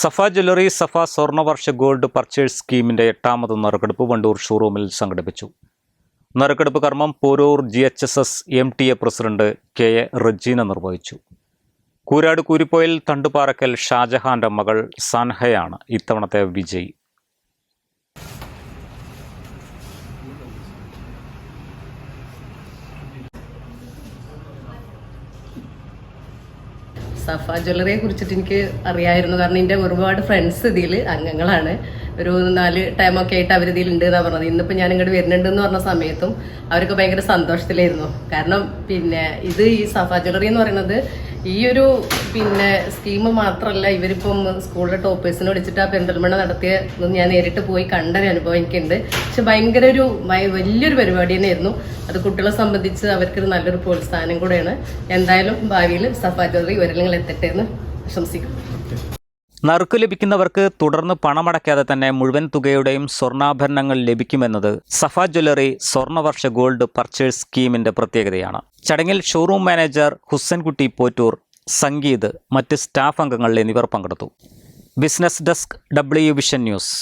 Safa jewellery Safa Swarnavarsha gold purchase സ്കീമിന്റെ എട്ടാമത് നറുക്കെടുപ്പ് വണ്ടൂർ ഷോറൂമിൽ സംഘടിപ്പിച്ചു. നറുക്കെടുപ്പ് കർമ്മം Poroor G H S S M T A president K A Rajeena നിർവഹിച്ചു. കൂരാട് കൂരിപ്പോയിൽ തണ്ടുപാറക്കൽ ഷാജഹാന്റെ മകൾ സൻഹയാണ് ഇത്തവണത്തെ വിജയി. സഫ ജ്വല്ലറിയെ കുറിച്ചിട്ട് എനിക്ക് അറിയായിരുന്നു. കാരണം എന്റെ ഒരുപാട് ഫ്രണ്ട്സ് ഇതിൽ അംഗങ്ങളാണ്. ഒരു നാല് ടൈമൊക്കെ ആയിട്ട് അവർ ഇതിൽ ഉണ്ട് എന്നാണ് പറഞ്ഞത്. ഇന്നിപ്പോൾ ഞാൻ ഇങ്ങോട്ട് വരുന്നുണ്ട് എന്ന് പറഞ്ഞ സമയത്തും അവർക്ക് ഭയങ്കര സന്തോഷത്തിലായിരുന്നു. കാരണം പിന്നെ ഇത് ഈ സഫ ജ്വല്ലറി എന്ന് പറയുന്നത് ഈ ഒരു പിന്നെ സ്കീം മാത്രമല്ല ഇവരിപ്പം സ്കൂളിലെ ടോപ്പേഴ്സിനെ വിളിച്ചിട്ട് ആ പെരിന്തൽമണ്ണ നടത്തിയ ഞാൻ നേരിട്ട് പോയി കണ്ടൊരു അനുഭവം എനിക്കുണ്ട്. പക്ഷെ ഭയങ്കര ഒരു വലിയൊരു പരിപാടി തന്നെയായിരുന്നു. അത് കുട്ടികളെ സംബന്ധിച്ച് അവർക്കൊരു നല്ലൊരു പ്രോത്സാഹനം കൂടെയാണ്. എന്തായാലും ഭാവിയിൽ സഫ ഇവരെല്ലാം എത്തട്ടെ എന്ന് ആശംസിക്കുന്നു. നറുക്ക് ലഭിക്കുന്നവർക്ക് തുടർന്ന് പണമടക്കാതെ തന്നെ മുഴുവൻ തുകയുടെയും സ്വർണാഭരണങ്ങൾ ലഭിക്കുമെന്നത് Safa jewellery Swarnavarsha gold purchase സ്കീമിന്റെ പ്രത്യേകതയാണ്. ചടങ്ങിൽ ഷോറൂം മാനേജർ ഹുസ്സൻകുട്ടി പോറ്റൂർ സംഗീത് മറ്റ് സ്റ്റാഫ് അംഗങ്ങൾ എന്നിവർ പങ്കെടുത്തു. Business desk W vision news.